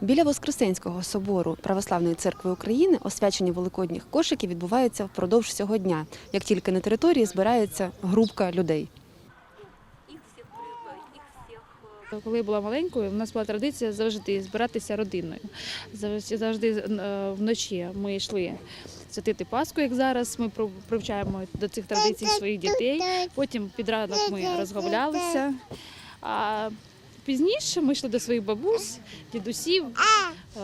Біля Воскресенського собору Православної церкви України освячення великодніх кошиків відбувається впродовж всього дня, як тільки на території збирається групка людей. Коли я була маленькою, у нас була традиція завжди збиратися родиною. Завжди, е, вночі ми йшли святити Пасху, як зараз. Ми прив- привчаємо до цих традицій своїх дітей. Потім під ранок ми розговлялися. Пізніше ми йшли до своїх бабусь, дідусів. е,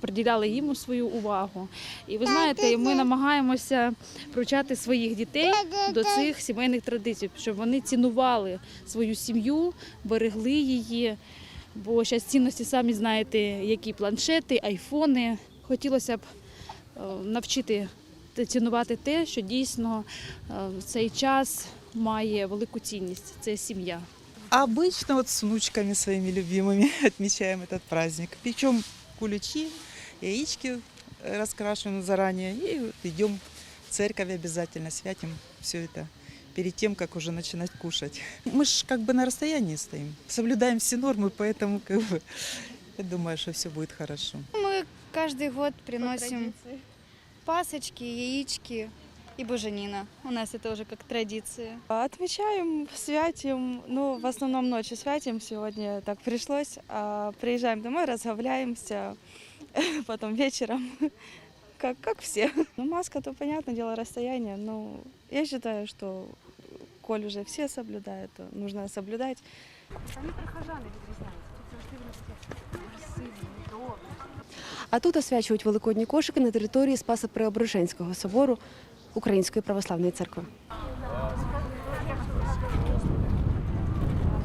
Приділяли їм свою увагу. І ви знаєте, ми намагаємося привчати своїх дітей до цих сімейних традицій, щоб вони цінували свою сім'ю, берегли її. Бо зараз цінності самі знаєте, які планшети, айфони. Хотілося б е, навчити цінувати те, що дійсно е, цей час має велику цінність. Це сім'я. Обычно вот с внучками своими любимыми отмечаем этот праздник. Печем куличи, яички раскрашиваем заранее и идем в церковь обязательно, святим все это перед тем, как уже начинать кушать. Мы же как бы на расстоянии стоим, соблюдаем все нормы, поэтому как бы я думаю, что все будет хорошо. Мы каждый год приносим пасочки, яички и буженина. У нас это уже как традиция. Отмечаем, святим, ну, в основном ночью святим, сегодня так пришлось. А приезжаем домой, разговляемся, потом вечером, как, как все. Ну, маска, то, понятное дело, расстояние, но я считаю, что коль уже все соблюдают, то нужно соблюдать. А тут освячують великодні кошики на території Спасо-Преображенського собору Української православної церкви.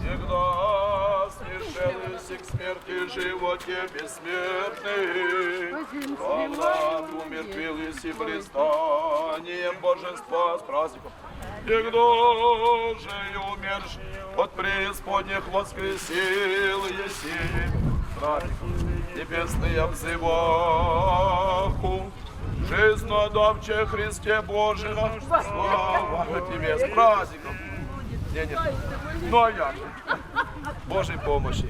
Всегда снижались к смерти животе бессмертный. Павлат умертвились и блистанием божества с праздником. Всегда же и умершь от преисподних воскресил Еси. Праздником небесный обзываху. Жизнодавче Христе Божия, слава Тебе с праздником. Не, не. Ну а же? Божій помощи.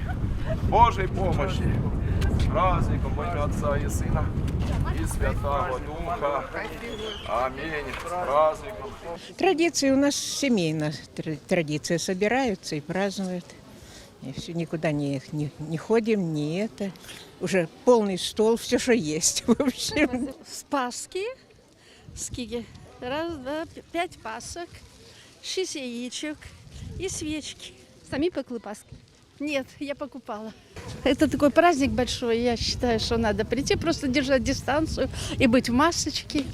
Божій помощи. З праздником во Отца и Сына и Святого Духа. Аминь. С праздником. Традиции у нас семейная тр- традиция. Собираются и празднуют. И все, никуда не, не, не ходим, не это. Уже полный стол, все, что есть. В общем, З Пасхи, скільки? Раз, два, п- п'ять пасок, шість яичек и свечки. Самі пекли паски. Нет, я покупала. Это такой праздник большой, я считаю, что надо прийти, просто держать дистанцию и быть в масочке.